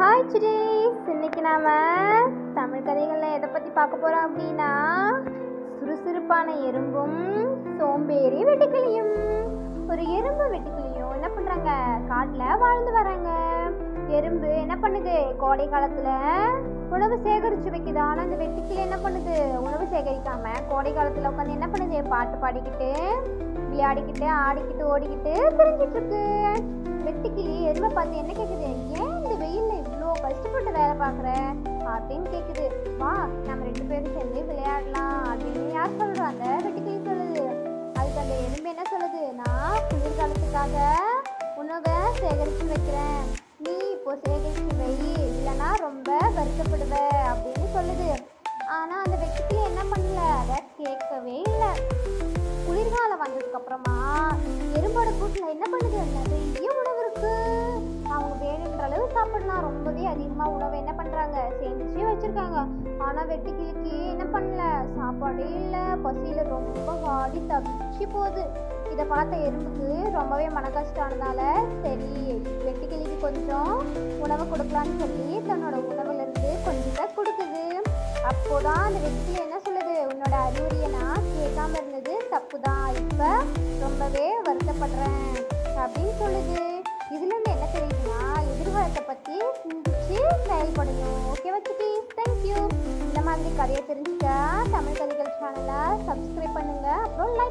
Hi சுடீஸ் இன்னைக்கு நாம் தமிழ் கதைகளில் எதை பற்றி பார்க்க போகிறோம் அப்படின்னா சுறுசுறுப்பான எறும்பும் சோம்பேறி வெட்டுக்கிளியும். ஒரு எறும்பு வெட்டுக்கிளியும் என்ன பண்ணுறாங்க காட்டில் வாழ்ந்து வராங்க. எறும்பு என்ன பண்ணுது? கோடை காலத்தில் உணவு சேகரித்து வைக்குது. ஆனால் அந்த வெட்டுக்கிளி என்ன பண்ணுது? உணவு சேகரிக்காம கோடை காலத்தில் உட்காந்து என்ன பண்ணுது? பாட்டு பாடிக்கிட்டு விளையாடிக்கிட்டு ஆடிக்கிட்டு ஓடிக்கிட்டு தெரிஞ்சிட்ருக்கு வெட்டுக்கிளி எருமை பார்த்து என்ன கேட்குது வேலை பார்க்குற அப்படின்னு கேட்குது வா நம்ம ரெண்டு பேரும் சேர்ந்து விளையாடலாம் அப்படின்னு யார் சொல்கிறா அந்த வெட்டுக்கிளி சொல்லுது. அதுக்கு அந்த எறும்பு என்ன சொல்லுது? நான் குளிர்காலத்துக்காக உணவை சேகரித்து வைக்கிறேன். நீ இப்போ சேகரித்து வை இல்லைன்னா ரொம்ப வருத்தப்படுவ அப்படின்னு சொல்லுது. ஆனால் அந்த வெட்டுக்கிளி என்ன பண்ணல? அதை கேட்கவே இல்லை. குளிர்காலம் வந்ததுக்கு அப்புறமா எறும்போட கூட்டில் என்ன பண்ணுது? அளவு ரொம்பவே அதிகமாக உணவை என்ன பண்ணுறாங்க சேமிச்சு வச்சுருக்காங்க. ஆனால் வெட்டுக்கிளிக்கு என்ன பண்ணல? சாப்பாடே இல்லை. பசியில் ரொம்ப வாடி தவிச்சு போகுது. இதை பார்த்த எறும்புக்கு ரொம்பவே மன கஷ்டம்னால சரி வெட்டுக்கிளிக்கு கொஞ்சம் உணவு கொடுக்கலான்னு சொல்லி தன்னோட உணவுலேருந்து கொஞ்சத்தை கொடுக்குது. அப்போதான் அந்த வெட்டுக்கிளி என்ன சொல்லுது? உன்னோட அறிவுரையை நான் கேட்காம இருந்தது தப்பு தான் இப்போ ரொம்பவே வருத்தப்படுறேன் அப்படின்னு சொல்லுது. இதுலேருந்து என்ன தெரியுது? பற்றி சிந்திச்சு செயல்படணும் ஓகே வச்சுக்கி தேங்க்யூ இந்த மாதிரி கதையை தெரிஞ்சுக்க தமிழ் கதைகள் சேனலை சப்ஸ்கிரைப் பண்ணுங்க. அப்புறம் லைக்